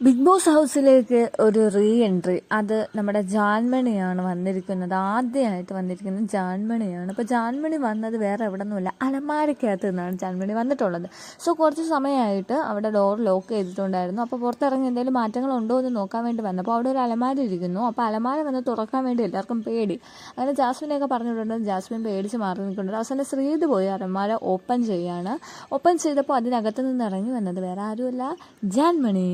Big boss ഹൗസിലേക്ക് ഒരു re entry അത് നമ്മുടെ ജാൻമണിയാണ് വന്നിരിക്കുന്നത്. ആദ്യമായിട്ട് വന്നിരിക്കുന്നത് ജാൻമണിയാണ്. അപ്പോൾ ജാൻമണി വന്നത് വേറെ എവിടെ നിന്നുമില്ല അലമാരക്കകത്ത് നിന്നാണ് ജാൻമണി വന്നിട്ടുള്ളത്. സോ കുറച്ച് സമയമായിട്ട് അവിടെ ഡോർ ലോക്ക് ചെയ്തിട്ടുണ്ടായിരുന്നു. അപ്പോൾ പുറത്തിറങ്ങി എന്തെങ്കിലും മാറ്റങ്ങളുണ്ടോ എന്ന് നോക്കാൻ വേണ്ടി വന്നപ്പോൾ അവിടെ ഒരു അലമാര ഇരിക്കുന്നു. അപ്പോൾ അലമാര വന്ന് തുറക്കാൻ വേണ്ടി എല്ലാവർക്കും പേടി. അങ്ങനെ ജാസ്മിനെയൊക്കെ പറഞ്ഞിട്ടുണ്ട്. ജാസ്മിൻ പേടിച്ച് മാറി നിൽക്കുന്നുണ്ട്. അവസാനം ശ്രീത് പോയി അലമാര ഓപ്പൺ ചെയ്യാണ്. ഓപ്പൺ ചെയ്തപ്പോൾ അതിനകത്ത് നിന്ന് ഇറങ്ങി വന്നത് വേറെ ആരുമല്ല. ജാൻമണി.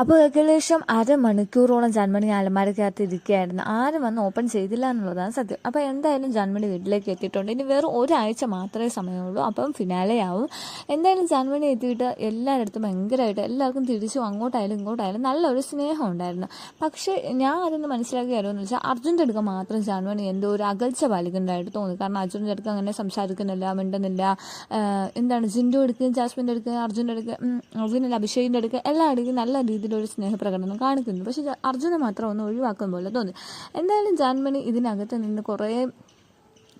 അപ്പോൾ ഏകദേശം അരമണിക്കൂറോളം ജന്മണി അലമാരക്കകത്ത് ഇരിക്കുകയായിരുന്നു. ആരും വന്ന് ഓപ്പൺ ചെയ്തില്ല എന്നുള്ളതാണ് സത്യം. അപ്പോൾ എന്തായാലും ജന്മണി വീട്ടിലേക്ക് എത്തിയിട്ടുണ്ട്. ഇനി വെറും ഒരാഴ്ച മാത്രമേ സമയമുള്ളൂ. അപ്പം ഫിനാലെ ആവും എന്തായാലും ജന്മണി എത്തിയിട്ട് എല്ലായിടത്തും ഭയങ്കരമായിട്ട് എല്ലാവർക്കും തിരിച്ചും അങ്ങോട്ടായാലും ഇങ്ങോട്ടായാലും നല്ലൊരു സ്നേഹം ഉണ്ടായിരുന്നു. പക്ഷേ ഞാൻ അതൊന്ന് മനസ്സിലാക്കി കാര്യമെന്ന് വെച്ചാൽ അർജുന്റെ അടുക്ക മാത്രം ജാൻമണി എന്തോ ഒരു അകൽച്ച പാലിക്കുന്നതായിട്ട് തോന്നി. കാരണം അർജുന്റെ അടുക്ക അങ്ങനെ സംസാരിക്കുന്നില്ല മിണ്ടുന്നില്ല. എന്താണ് ജിന്റെ അടുക്കുകയും ജാസ്മിന്റെ അടുക്കുകയും അർജുന്റെ അടുക്കുക അർജുനല്ല അഭിഷേകിന്റെ അടുക്കുക എല്ലാ അടുക്കും നല്ല രീതിയിലൊരു സ്നേഹപ്രകടനം കാണിക്കുന്നു. പക്ഷേ അർജുന മാത്രം ഒന്ന് ഒഴിവാക്കുന്ന പോലെ തോന്നി. എന്തായാലും ജാൻമണി ഇതിനകത്ത് നിന്ന് കുറേ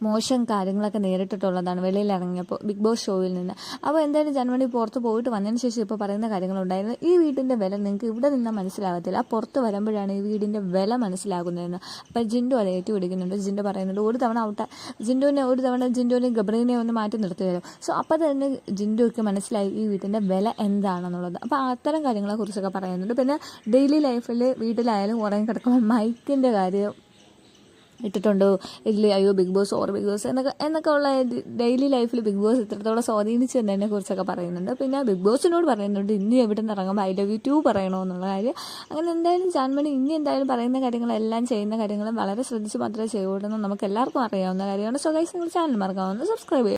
മോശം കാര്യങ്ങളൊക്കെ നേരിട്ടിട്ടുള്ളതാണ് വെളിയിൽ ഇറങ്ങിയപ്പോൾ ബിഗ് ബോസ് ഷോയിൽ നിന്ന്. അപ്പോൾ എന്തായാലും ജന്മണി പുറത്ത് പോയിട്ട് വന്നതിന് ശേഷം ഇപ്പോൾ പറയുന്ന കാര്യങ്ങളുണ്ടായിരുന്നു ഈ വീടിന്റെ വില നിങ്ങൾക്ക് ഇവിടെ നിന്നാൽ മനസ്സിലാകത്തില്ല പുറത്ത് വരുമ്പോഴാണ് ഈ വീടിന്റെ വില മനസ്സിലാകുന്നതെന്ന്. അപ്പോൾ ജിൻഡു അത് ഏറ്റുപിടിക്കുന്നുണ്ട്. ജിൻഡു പറയുന്നുണ്ട് ഒരു തവണ ഔട്ട് ജിൻഡുവിനെ ഒരു തവണ ജിൻഡുവിനെയും ഗബ്രീനെ ഒന്ന് മാറ്റി നിർത്തി നിർത്തുകയോ സോ അപ്പോൾ തന്നെ ജിൻഡുക്ക് മനസ്സിലായി ഈ വീട്ടിന്റെ വില എന്താണെന്നുള്ളത്. അപ്പോൾ അത്തരം കാര്യങ്ങളെക്കുറിച്ചൊക്കെ പറയുന്നുണ്ട്. പിന്നെ ഡെയിലി ലൈഫിൽ വീട്ടിലായാലും ഉറങ്ങി കിടക്കുമ്പോൾ മൈക്കിന്റെ കാര്യം ഇട്ടിട്ടുണ്ടോ. ഇല്ല അയ്യോ Bigg Boss or Bigg Boss എന്നൊക്കെ എന്നൊക്കെ ഉള്ള ഡെയിലി ലൈഫിൽ ബിഗ് ബോസ് ഇത്രത്തോളം സ്വാധീനിച്ചു എന്നതിനെ കുറിച്ചൊക്കെ പറയുന്നുണ്ട്. പിന്നെ ബിഗ് ബോസിനോട് പറയുന്നുണ്ട് ഇനി എവിടെ നിന്ന് ഇറങ്ങുമ്പോൾ ഐ ലവ് യു ടു പറയണോ എന്നുള്ള കാര്യം. അങ്ങനെ എന്തായാലും ജാൻമണി ഇനി എന്തായാലും പറയുന്ന കാര്യങ്ങളെല്ലാം ചെയ്യുന്ന കാര്യങ്ങളും വളരെ ശ്രദ്ധിച്ച് മാത്രമേ ചെയ്യുള്ളൂ എന്ന് നമുക്ക് എല്ലാവർക്കും അറിയാവുന്ന കാര്യമാണ്. സോ നിങ്ങൾ ചാനൽ മറക്കാവുന്ന സബ്സ്ക്രൈബ് ചെയ്യുക